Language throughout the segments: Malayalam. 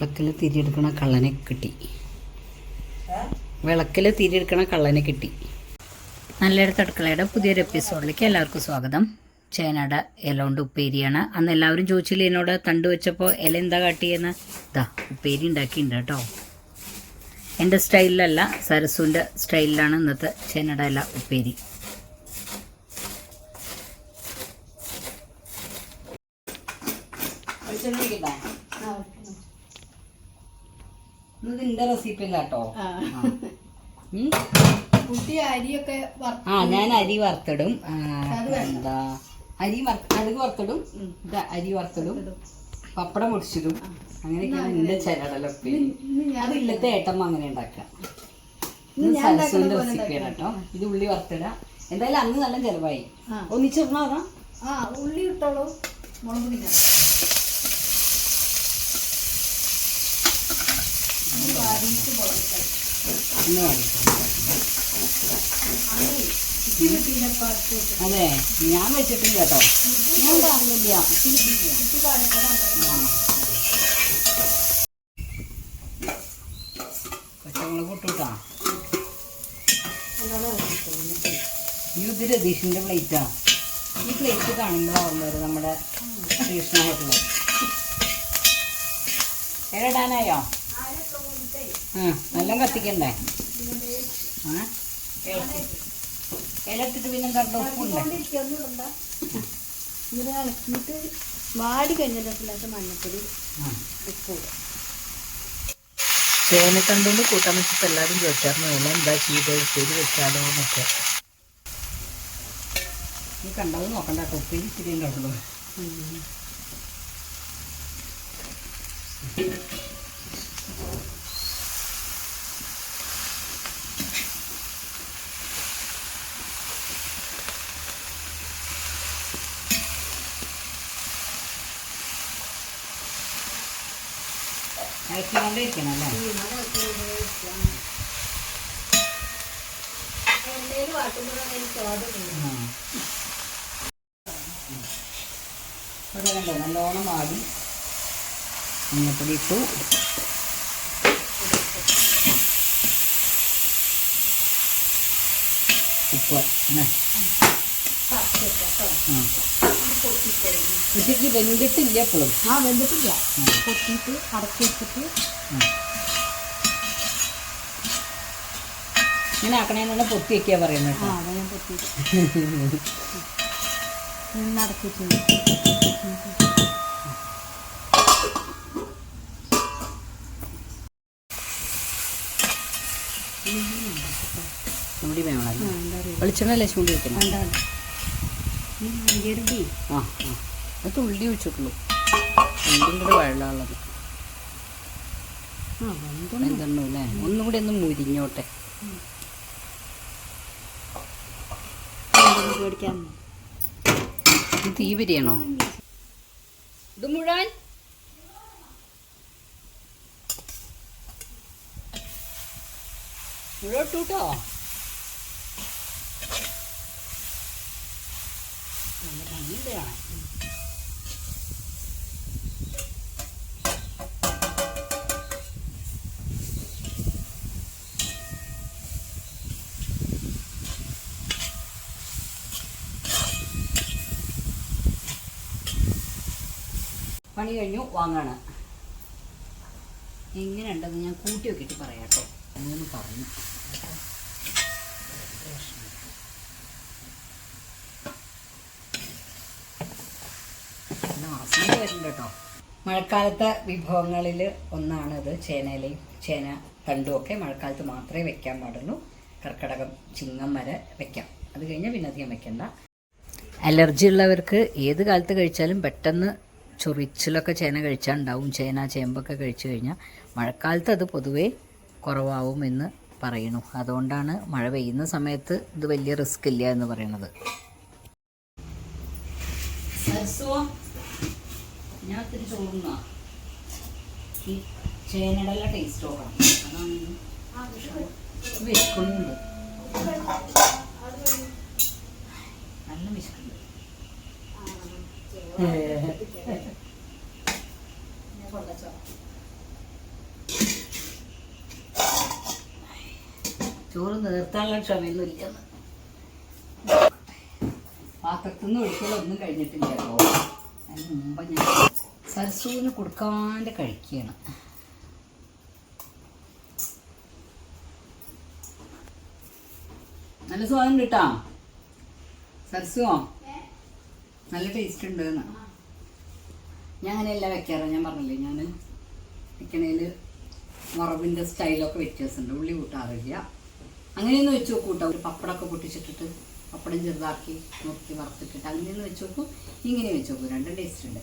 വിളക്കിൽ തിരിയെടുക്കണ കള്ളനെ കിട്ടി. വിളക്കിൽ തിരിയെടുക്കണ കള്ളനെ കിട്ടി. നല്ലൊരു അടുക്കളയുടെ പുതിയൊരു എപ്പിസോഡിലേക്ക് എല്ലാവർക്കും സ്വാഗതം. ചേനയുടെ ഇല കൊണ്ട് ഉപ്പേരിയാണ്. അന്ന് എല്ലാവരും ചോദിച്ചില്ല എന്നോട്? തണ്ട് വെച്ചപ്പോൾ ഇല എന്താ കാട്ടിയെന്ന്? ഇതാ ഉപ്പേരി ഉണ്ടാക്കിയിട്ടുണ്ട് കേട്ടോ. എന്റെ സ്റ്റൈലിലല്ല സരസുവിന്റെ സ്റ്റൈലിലാണ് ഇന്നത്തെ ചേനയുടെ ഇല ഉപ്പേരി. ഇതിന്റെ റെസിപ്പി അല്ല കേട്ടോ കുട്ടി അരിയൊക്കെ ആ ഞാൻ അരി വറുത്തിടും. എന്താ? അരി കടുക് വറുത്തിടും. ഇത് അരി വറുത്തിടും. പപ്പടം പൊടിച്ചിടും. അങ്ങനെയൊക്കെയാണ് എന്റെ ഞാൻ അത് ഇല്ലത്തെ ഏട്ടമ്മ അങ്ങനെ ഉണ്ടാക്കുക. ഇത് സരസുവിന്റെ റെസിപ്പിയാണ് കേട്ടോ ഇത് ഉള്ളി വറുത്തിടാം എന്തായാലും അന്ന് നല്ല ചെലവായി. ഒന്നിച്ചിടണോ അതാ? ആ ഉള്ളി ഇട്ടോളൂ. മുളക് പൊടി ഞാൻ. ഇത് വാടിയിട്ട് മുളക് ഇട്ടത്. ഒന്ന് വാങ്ങിട്ടോ ഇത്തിരി തീരപ്പാട്ട് അതെ ഞാൻ വെച്ചിട്ടില്ല കേട്ടോ. ഞാൻ തോന്നുന്നത്. ഈ ഇത് രതീഷിന്റെ പ്ലേറ്റാ ഈ പ്ലേറ്റ് കാണുമ്പോൾ ഓർമ്മ വരും നമ്മുടെ കൃഷ്ണ ഹോട്ടലിൽ ഇടാനായോ ആ നല്ല കത്തിക്കണ്ടേ? ആ? ഇലട്ടിട്ട് പിന്നെ കണ്ട ഉപ്പുണ്ട്? ഇളക്കിയിട്ട് വാടി കഴിഞ്ഞിട്ട് മഞ്ഞപ്പൊടി. ഉപ്പ് ഇടുക. ചേനത്തണ്ടുകൊണ്ട് കൂട്ടാൻ വെച്ചിട്ട് എല്ലാവരും ചോദിച്ചായിരുന്നു ഇല എന്താ ചെയ്ത്? ഉപ്പേരി വെച്ചാലോ? എന്നൊക്കെ. നീ കണ്ടത് നോക്കണ്ട കൊപ്പി ഉപ്പേരി ഇത്തിരി ഉണ്ടാവുള്ളൂ ഇറക്കിക്കൊണ്ടേയിരിക്കണം അല്ലേ എണ്ണയിൽ വാട്ടുമ്പോഴാണ് അതിന് സ്വാദ്. ഇവിടെ കണ്ടോ നല്ലോണം വാടി മഞ്ഞപ്പൊടി ഇട്ടു ഉപ്പ് അല്ലേ? ആ. ഉച്ചയ്ക്ക് വെന്തിട്ടില്ല എപ്പോഴും ആ വെന്തിട്ടില്ല. പൊട്ടിയിട്ട് അടക്കി വെച്ചിട്ട്. ഇങ്ങനെ ആക്കണേന്നാണ് പൊത്തി വെക്കാ പറയുന്നത് ആ ലക്ഷ്മി അതാ ഞാൻ അടക്കിയിട്ടുണ്ട് വേണമല്ലോ. ചൂടി വെക്കണം വേണ്ട വേണ്ട ഈ മഞ്ചേരി ആ അത് ഉള്ളി ഒഴിച്ചിട്ടുള്ളൂ ഉള്ളിയും കൂടെ വെള്ളമുള്ളത് എന്തെണ്ണു ഒന്നുകൂടി ഒന്ന് മുരിഞ്ഞോട്ടെ തീ വരികയാണോ ഇത് മുഴുവൻ മുഴുവൻ ഇട്ടൂട്ടോ പണി കഴിഞ്ഞു വാങ്ങാണ്. എങ്ങനെയുണ്ടെന്ന് ഞാൻ കൂട്ടി വെക്കിട്ട് പറയാട്ടോ കേട്ടോ. എന്നൊന്ന് പറഞ്ഞു. നല്ല വരുന്നുണ്ട് കേട്ടോ മഴക്കാലത്തെ വിഭവങ്ങളിൽ ഒന്നാണിത് ചേനയിലയും ചേന തണ്ടും ഒക്കെ മഴക്കാലത്ത് മാത്രമേ വെക്കാൻ പാടുള്ളൂ. കർക്കിടകം ചിങ്ങം വരെ വെക്കാം. അത് കഴിഞ്ഞാൽ പിന്നെ അധികം വെക്കണ്ട. അലർജി ഉള്ളവർക്ക് ഏത് കാലത്ത് കഴിച്ചാലും പെട്ടെന്ന് ചൊറിച്ചിലൊക്കെ ചേന കഴിച്ചാൽ ഉണ്ടാവും. ചേന ചേമ്പൊക്കെ കഴിച്ചു കഴിഞ്ഞാൽ മഴക്കാലത്ത് അത് പൊതുവേ കുറവാവും എന്ന് പറയണു അതുകൊണ്ടാണ് മഴ പെയ്യുന്ന സമയത്ത് ഇത് വലിയ റിസ്ക് ഇല്ല എന്ന് പറയുന്നത്. ഞാൻ ഒത്തിരി ചോറുന്ന ഈ ചേനടല്ല ടേസ്റ്റ് നോക്കണം അതാണ് വിശക്കുന്നുണ്ട്. നല്ല വിശക്കുന്നുണ്ട്. ചോറ് നിർത്താനുള്ള ക്ഷമയൊന്നും ഇല്ല പാത്രത്തിൽ നിന്ന് ഒഴിക്കലൊന്നും കഴിഞ്ഞിട്ടില്ല. കേട്ടോ അതിന് മുമ്പ് ഞാൻ സരസൂന് കൊടുക്കാണ്ട് കഴിക്കുകയാണ്. നല്ല സ്വാദം കിട്ടാ. സരസുവോ നല്ല ടേസ്റ്റ് ഉണ്ട് എന്ന്. ഞാൻ അങ്ങനെയല്ല വെക്കാറ്. ഞാൻ പറഞ്ഞില്ലേ ഞാൻ വെക്കണേൽ മുറവിന്റെ സ്റ്റൈലൊക്കെ വ്യത്യാസമുണ്ട്. ഉള്ളി കൂട്ടാറില്ല. അങ്ങനെയൊന്നും വെച്ച് നോക്കൂട്ടോ ഒരു പപ്പടമൊക്കെ പൊട്ടിച്ചിട്ടിട്ട് പപ്പടം ചെറുതാക്കി നോക്കി വറുത്തിട്ടിട്ട് അങ്ങനെയൊന്ന് വെച്ച് നോക്കൂ ഇങ്ങനെ വെച്ച് നോക്കൂ രണ്ടും ടേസ്റ്റ് ഉണ്ട്.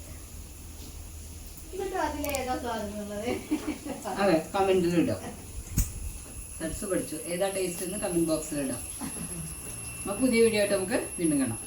അതെ കമന്റിൽ ഇടാം. സെർച്ച് പഠിച്ചു. ഏതാ ടേസ്റ്റ് എന്ന് കമന്റ് ബോക്സിൽ ഇടാം. അപ്പോൾ പുതിയ വീഡിയോ ആയിട്ട് നമുക്ക് വീണ്ടും കാണാം.